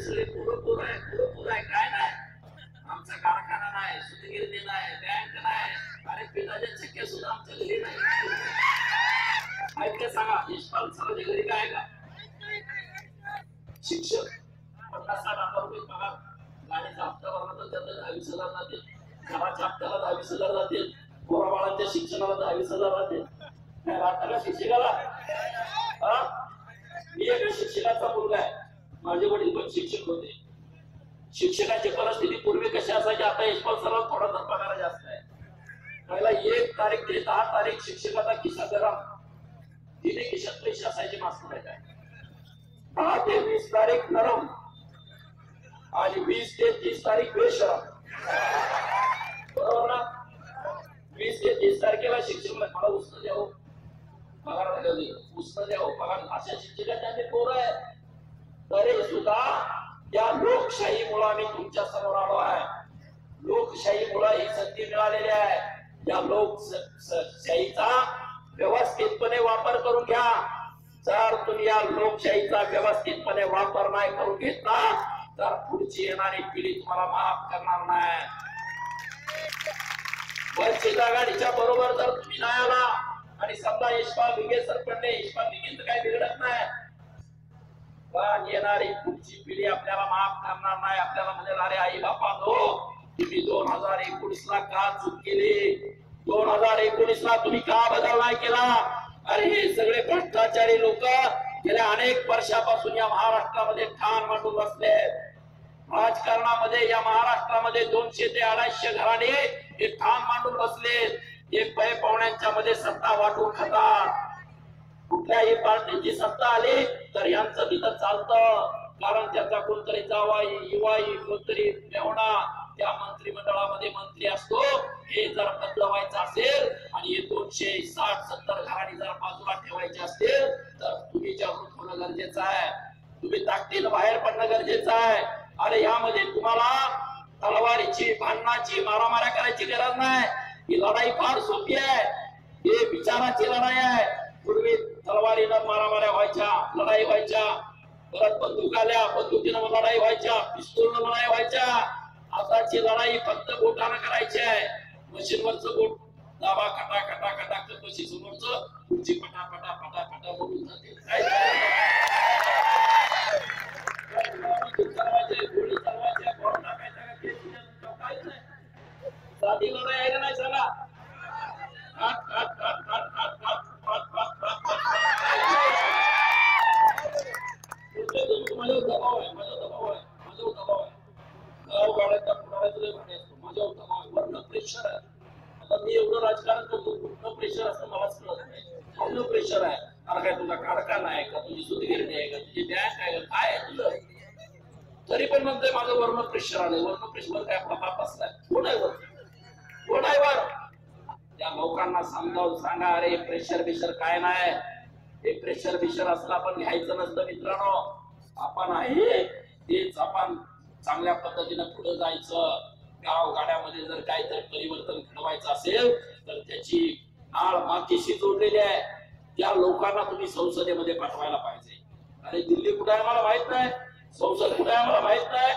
आम्ही आहे आहे काय नाही आमचा कारखाना नाही सुतगिरणी नाही बँक नाही अरे पिठाच्या चक्क्या सुद्धा आमच्या घरी नाही सांगा यशपाल सरांच्या घरी काय आहे का शिक्षक पन्नास साठ हजार रुपये पगार गाडीचा हप्ता भरला तर दहावीस हजार जातील घराच्या हप्त्याला दहावीस हजार जातील पोराबाळांच्या शिक्षणाला दहावीस हजार जातील काय राहता का शिक्षकाला मी एका शिक्षकाचा मुलगा आहे. माझे वडील पण शिक्षक होते. शिक्षकाची परिस्थिती पूर्वी कशी असायची आता यशपाल सराव थोडा तर पगार जास्त आहे. पहिला एक तारीख ते दहा तारीख शिक्षकाचा किस्सा गरम तिने खिशात पैसे असायचे मास्तर काय दहा ते वीस तारीख नरम आणि वीस ते तीस तारीख बेशरम. बरोबर ना? वीस ते तीस तारखेला शिक्षक मला उष्ण द्यावं हो. पगार उष्ण द्यावं हो, पगार अशा शिक्षकांच्या पोरं आहे तरी सुद्धा या लोकशाही मुळे आम्ही तुमच्यासमोर आलो आहे. लोकशाही मुळे ही संधी मिळालेली आहे. या लोकशाहीचा व्यवस्थितपणे वापर करून घ्या. जर तुम्ही या लोकशाहीचा व्यवस्थितपणे वापर नाही करून घेतला तर पुढची येणारी पिढी तुम्हाला माफ करणार नाही. वंचित आघाडीच्या बरोबर जर तुम्ही नाही आला आणि समजा यशपाल भिगे सरपंच यशपाल भिगेचं काही बिघडत नाही. पण येणारी पुढची पिढी आपल्याला माफ करणार नाही. आपल्याला म्हणेल अरे आई बापा नो. तुम्ही दोन हजार एकोणीस ला का चूक केली? दोन हजार एकोणीस ला तुम्ही का बदल नाही केला? अरे हे सगळे भ्रष्टाचारी लोक गेल्या अनेक वर्षापासून या महाराष्ट्रामध्ये ठाण मांडून बसले राजकारणामध्ये या महाराष्ट्रामध्ये दोनशे ते अडीचशे घराणे हे ठाण मांडून बसले हे पै पाहुण्यांच्या मध्ये सत्ता वाटून खातात. कुठल्याही पार्टीची सत्ता आली तर यांचं तिथं चालतं. कारण त्याचा कोणतरी जावाई युवाई कोणतरी मेवणा त्या मंत्रिमंडळामध्ये मंत्री असतो. हे जर बदलवायचं असेल आणि हे दोनशे साठ सत्तर घराणी जर बाजूला ठेवायचे असतील तर तुम्ही जागृत होणं गरजेचं आहे. तुम्ही ताकदीनं बाहेर पडणं गरजेचं आहे. अरे यामध्ये तुम्हाला तलवारीची भांडणाची मारामाऱ्या करायची गरज नाही. ही लढाई फार सोपी आहे. ही विचाराची लढाई आहे. पूर्वी तलवारीनं मारामाऱ्या व्हायच्या लढाई व्हायच्या. परत बंदूक आल्या बंदुकीनं लढाई व्हायच्या पिस्तूलनं लढाई व्हायच्या. आताची लढाई फक्त बोटानं करायची आहे. मशीनवरचं बोट दाबा खटा खटा खटा करत मशीन समोरचं पुढची पटा पटा पटा पटा बोलून जाते. काय गोळी चालवायच्या बॉम्ब टाकायचा का नाही. साधी लढाई आहे का नाही लोकांना समजावून सांगा अरे प्रेशर बिशर काय नाही? हे प्रेशर बिशर असलं आपण घ्यायचं नसतं मित्रांनो. आपण आहे तेच आपण चांगल्या पद्धतीनं पुढे जायचं. गाव गाड्यामध्ये जर काहीतरी परिवर्तन घडवायचं असेल तर त्याची आळ मातीशी जोडलेली आहे. त्या लोकांना तुम्ही संसदेमध्ये पाठवायला पाहिजे. अरे दिल्ली कुठे आहे मला माहीत नाही. संसद कुठे आहे मला माहीत नाही.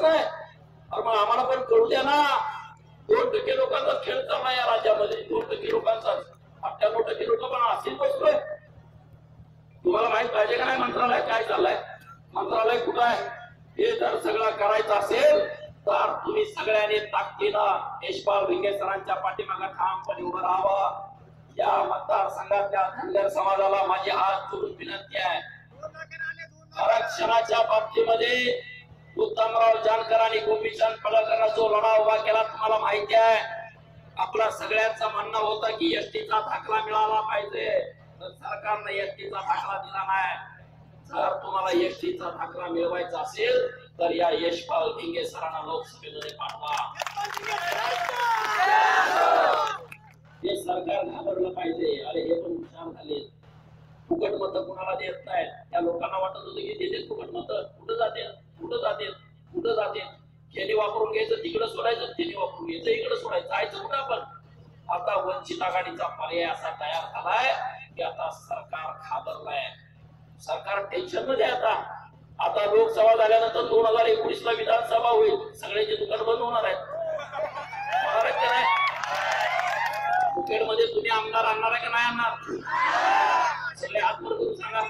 नाही अरे मग आम्हाला पण कळू द्या ना. दोन टक्के लोकांचा खेळ चालला या राज्यामध्ये. दोन टक्के लोकांचा. अठ्ठ्याण्णव टक्के लोक पण असेल बसतोय तुम्हाला माहीत पाहिजे का नाही मंत्रालय काय चाललंय? मंत्रालय कुठं आहे? हे जर सगळं करायचं असेल तर तुम्ही सगळ्यांनी ताकदीनं यशपाल भिंगे सरांच्या पाठीमागे ठामपणे उभं राहावं. या मतदारसंघातल्या धनगर समाजाला माझी आज जोडून विनंती आहे. आरक्षणाच्या बाबतीमध्ये उत्तमराव जानकर आणि गोपीचंद पडळकरला जो लढा उभा केला तुम्हाला माहिती आहे आपला सगळ्यांचा म्हणणं होतं की एसटीचा दाखला मिळाला पाहिजे. तर सरकारने एसटीचा दाखला दिला नाही. जर तुम्हाला एसटीचा दाखला मिळवायचा असेल तर या यशपाल भिंगे सरांना लोकसभेमध्ये पाठवा. हे सरकार घाबरलं पाहिजे. अरे हे पण हुशार झाले. फुकट मत कुणाला देत नाही? त्या लोकांना वाटत होतं की देते फुकट मत कुठं जाते कुठं जाते कुठं जाते. खेळी वापरून घ्यायचं तिकडं सोडायचं वापरायचं वापरून घ्यायचं इकडे सोडायचं. जायचं कुठं आपण? आता वंचित आघाडीचा पर्याय असा तयार झालाय की आता सरकार खाबरलाय सरकार टेन्शनमध्ये आता. आता लोकसभा झाल्यानंतर दोन हजार एकोणीस ला विधानसभा होईल. सगळ्यांचे दुकान बंद होणार आहेत. होणार आहेत का नाही? मुखेडमध्ये तुम्ही आमदार आणणार आहे का नाही आणणार? सगळे हात करून सांगा.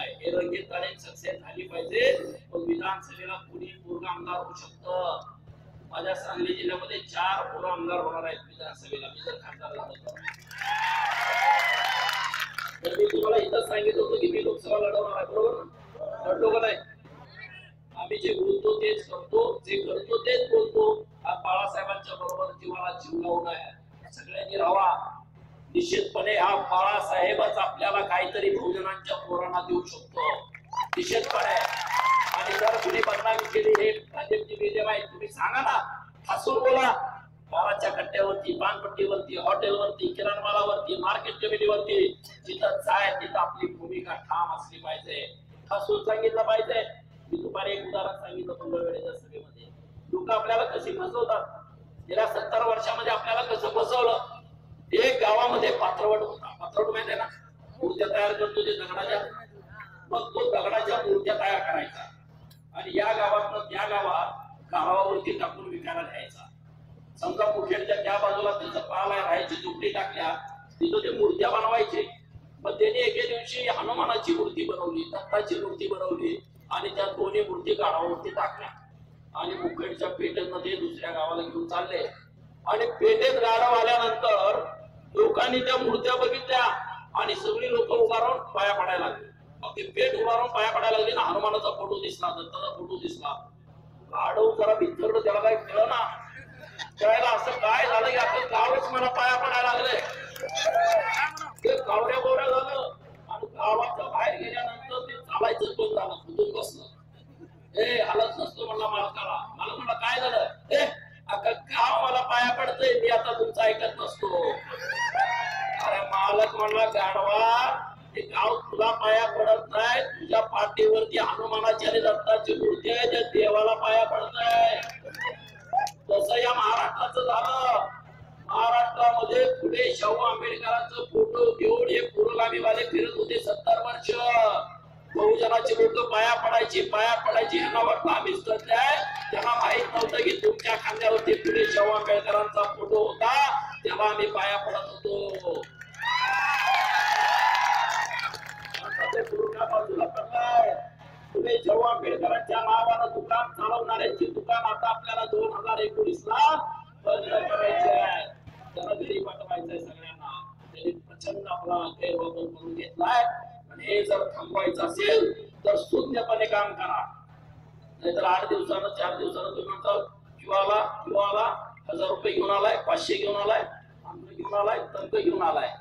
आहे. हे रंगीत तारीख सक्सेस झाली पाहिजे. मग विधानसभेला कुणी पूर्ण आमदार होऊ शकतं? माझ्या सांगली जिल्ह्यामध्ये चार पूर्ण आमदार होणार आहेत विधानसभेला. मी जर खासदार तर. मी तुम्हाला इथं सांगितलं होतं की मी लोकसभा लढवणार आहे बरोबर ना? लढलो का नाही? आम्ही जे बोलतो तेच करतो. जे करतो तेच बोलतो. हा बाळासाहेबांच्या बरोबर जीवाला जीव लावून आहे. सगळ्यांनी राहा निश्चितपणे हा बाळासाहेबच आपल्याला काहीतरी बहुजनांच्या पोरांना देऊ शकतो. निश्चितपणे. आणि जर कुणी बदनामी केली हे भाजपची विजय आहे तुम्ही सांगा ना. हसून बोला. बाराच्या कट्ट्यावरती पानपट्टीवरती हॉटेलवरती किराणमालावरती मार्केट कमिटीवरती जिथं जाय तिथं आपली भूमिका ठाम असली पाहिजे. हसून सांगितलं पाहिजे. मी दुपारी एक उदाहरण सांगितलं मंगळवेळेच्या सभेमध्ये. लोक आपल्याला कशी फसवतात? गेल्या सत्तर वर्षामध्ये आपल्याला कसं फसवलं? एक गावामध्ये पात्रवट होता. पात्रवट माहिती आहे ना? मूर्त्या तयार करतो ते दगडाच्या मग तो दगडाच्या मूर्त्या तयार करायचा. आणि या गावातनं त्या गावात गावावरती टाकून विकायला द्यायचा समजा मुखेडच्या त्या बाजूला त्याचं पाला राहायची झोपडी टाकल्या तिथं ते मूर्त्या बनवायचे. मग त्याने एके दिवशी हनुमानाची मूर्ती बनवली दत्ताची मूर्ती बनवली आणि त्या दोन्ही मूर्ती गाडावरती टाकल्या. आणि मुखेडच्या पेठेमध्ये दुसऱ्या गावाला घेऊन चालले. आणि पेठेत गाडव आल्यानंतर लोकांनी त्या मूर्त्या बघितल्या आणि सगळी लोक उभा राहून पाया पडायला लागली. मग ते पेट उभा राहून पाया पडायला लागली ना हनुमानाचा फोटो दिसला दत्ताचा फोटो दिसला. गाडव जरा भितरलं त्याला काय कळ ना. त्याला असं काय झालं की आपलं गावच मला पाया पडायला हे पुरोगामीवाले फिरत होते सत्तर वर्ष. बहुजनाचे लोक पाया पडायची पाया पडायची. यांना वाटलं आम्ही सत्य आहे. त्यांना माहीत नव्हतं की तुमच्या खांद्यावरती पुढे शाहू आंबेडकरांचा फोटो होता. तेव्हा आम्ही पाया पडत होतो. बाजूला पडलाय. पुढे शाहू आंबेडकरांच्या नावानं दुकान चालवणाऱ्यांची दुकान आता आपल्याला दोन हजार एकोणीस ला बंद करायचे आहे. त्यांना घरी पाठवायचंय सगळ्यांना. आपला गैरवापर करून घेतलाय आणि हे जर थांबवायचं असेल तर शून्यपणे काम करा. नाहीतर आठ दिवसानं चार दिवसानं तुम्ही म्हणता किंवा किंवा हजार रुपये घेऊन आलाय पाचशे घेऊन आलाय घेऊन आलाय तंक घेऊन आलाय.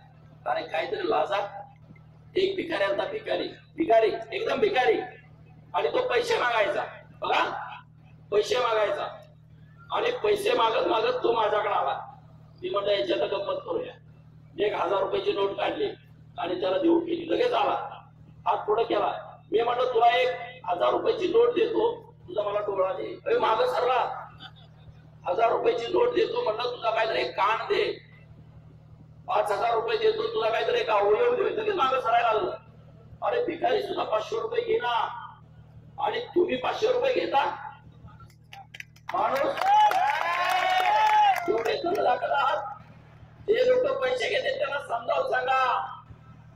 अरे काहीतरी लाजा. एक भिकारी आता भिकारी. भिकारी एकदम भिकारी. आणि तो पैसे मागायचा. बघा. पैसे मागायचा. आणि पैसे मागत मागत तो माझ्याकडे आला. मी म्हटलं याच्यात गंमत करूया. एक हजार रुपयाची नोट काढली आणि त्याला देऊ केली लगेच आला. हात पुढे केला. मी म्हटलं तुला एक हजार रुपयाची नोट देतो. तुझा मला डोळा दे. अरे माग सरला. हजार रुपयाची नोट देतो म्हटलं तुझा काहीतरी एक कान दे. पाच हजार रुपये देतो तुला काहीतरी एक अवयव दे. लगेच माग सरायला लागलं. अरे भिकारी सुद्धा पाचशे रुपये घे ना. आणि तुम्ही पाचशे रुपये घेता? माणूस. एवढे धन आहात. ते लोक पैसे घेते त्यांना समजावून सांगा.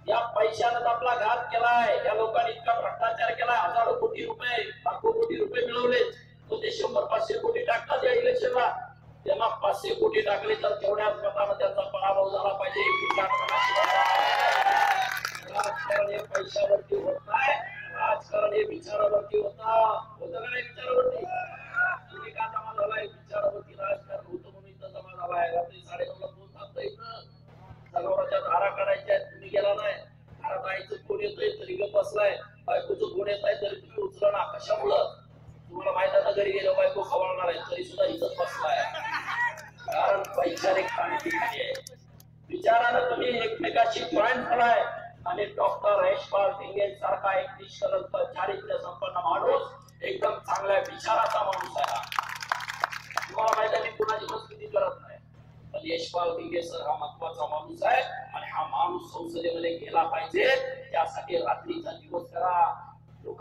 या पैशानं आपला घात केलाय. या लोकांनी इतका भ्रष्टाचार केलाय. हजारो कोटी रुपये लाखो कोटी रुपये मिळवले. तो ते शंभर पाचशे कोटी टाकतात या इलेक्शनला त्यांना पाचशे कोटी टाकले तर तेवढ्या कशामुळं तुम्हाला माहीत आता घरी गेलो बायको खवळणार आहे तरी सुद्धा इथंच बसलाय. कारण वैचारिक क्रांती झाली आहे. विचारानं तुम्ही एकमेकाशी जॉईन झालाय आणि डॉक्टर यशपाल धिंगे सारखा एक निष्कलंक चारित्र्य संपन्न माणूस एकदम चांगल्या विचाराचा माणूस आहे तुम्हाला माहिती आहे मी कुणाची मस्ती करत नाही. पण यशपाल दिंगे सर हा महत्त्वाचा माणूस आहे आणि हा माणूस संसदेमध्ये गेला पाहिजे. त्यासाठी रात्रीचा दिवस करा.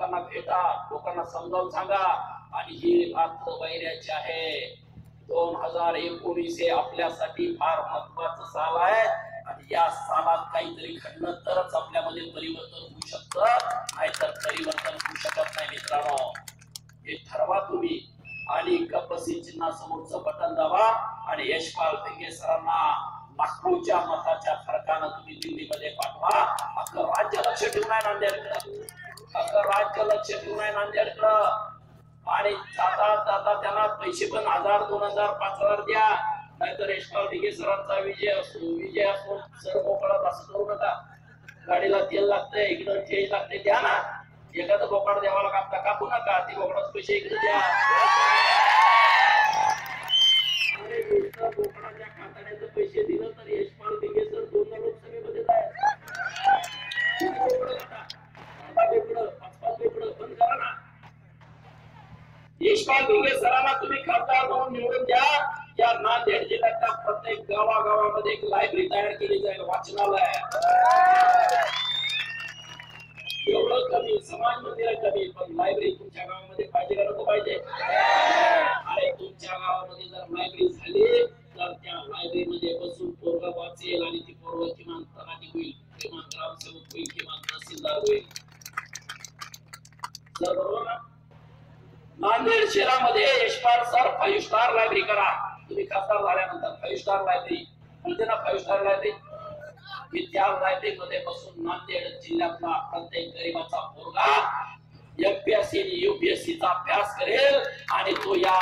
लोकांना भेटा लोकांना समजावून सांगा. आणि ही रात्र वैराची आहे. दोन हजार एकोणीस हे आपल्यासाठी फार महत्वाचं साल आहे. आणि या सालात काहीतरी घडलं तरच आपल्यामध्ये परिवर्तन होऊ शकतं. नाहीतर परिवर्तन होऊ शकत नाही मित्रांनो. हे ठरवा तुम्ही. आणि कपसी चिन्हा समोरचं बटन दाबा. आणि यशपाल भिंगे सरांना नागपूरच्या मताच्या अख्खं राज्य लक्ष ठेवून आहे नांदेडकडं आणि जाता जाता त्यांना पैसे पण हजार दोन हजार पाच हजार द्या. नाहीतर यशपाल ढिगे सरांचा विजय असो विजय असो सर मोकळात असं करू नका. गाडीला तेल लागतंय इकडं चेंज लागते द्या ना. एखादं बोकाड द्यावा लागता कापू नका. ती बोकडात पैसे इकडे द्या. यशपाल भिंगे सरांना तुम्ही खासदार म्हणून निवडून द्या. या नांदेड जिल्ह्याच्या प्रत्येक गावागावामध्ये एक लायब्ररी तयार केली जाईल वाचनालय. एवढं कमी समाज मंदिर कमी पण लायब्ररी तुमच्या गावामध्ये पाहिजे का नको पाहिजे? अरे तुमच्या गावामध्ये जर लायब्ररी झाली तर त्या लायब्ररी मध्ये बसून पोरग वाचेल आणि ती पोरग किमान तलाठी होईल किमान ग्रामसेवक होईल किमान तहसीलदार होईल. जर बरोबर ना? नांदेड शहरामध्ये Yashpal sir five star library करा. तुम्ही खासदार झाल्यानंतर फाईव्ह स्टार लायब्ररी म्हणजे ना फाईव्ह स्टार लायब्ररी की त्या लायब्ररी मध्ये बसून नांदेड जिल्ह्यातला प्रत्येक गरीबाचा पोरगा एमपीएससी आणि युपीएससी चा अभ्यास करेल आणि तो या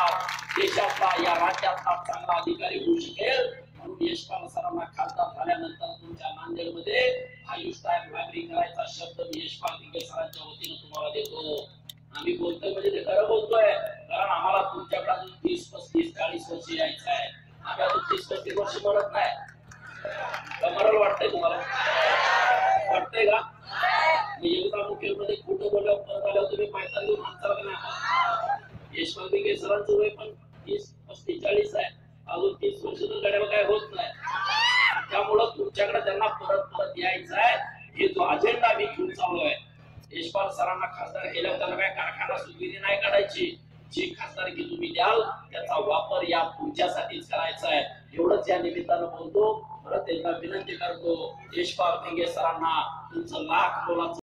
देशातला या राज्यातला चांगला अधिकारी होऊ शकेल. म्हणून यशपाल सरांना खासदार झाल्यानंतर तुमच्या नांदेडमध्ये फाईव्ह स्टार लायब्ररी करायचा शब्द मी यशपाल भिंगे सरांच्या वतीनं तुम्हाला देतो. आम्ही बोलतोय म्हणजे ते खरं बोलतोय. कारण आम्हाला तुमच्याकडे अजून तीस पस्तीस चाळीस वर्ष यायचं आहे. आम्ही अजून तीस पस्तीस वर्ष मरत नाही. मरल वाटतंय तुम्हाला? वाटतंय का? मी एकदा मुख्यमध्ये कुठं बोलल्यावर परत आल्यावर तुम्ही पायथन घेऊन म्हणता का नाही? यशवंत भिंगे सरांचं वय पण तीस पस्तीस चाळीस आहे. अजून तीस वर्ष तर गड्या काय होत नाही. त्यामुळं तुमच्याकडे त्यांना परत परत यायचं आहे. हे जो अजेंडा मी घेऊन चालू आहे यशपाल सरांना खासदार केल्यावर त्यांना काय कारखाना सुविधी नाही काढायची. जी खासदारकी तुम्ही द्याल त्याचा वापर या तुमच्यासाठीच करायचा आहे. एवढंच या निमित्तानं बोलतो. परत एकदा विनंती करतो यशपाल सरांना तुमचं लाख मोलाचं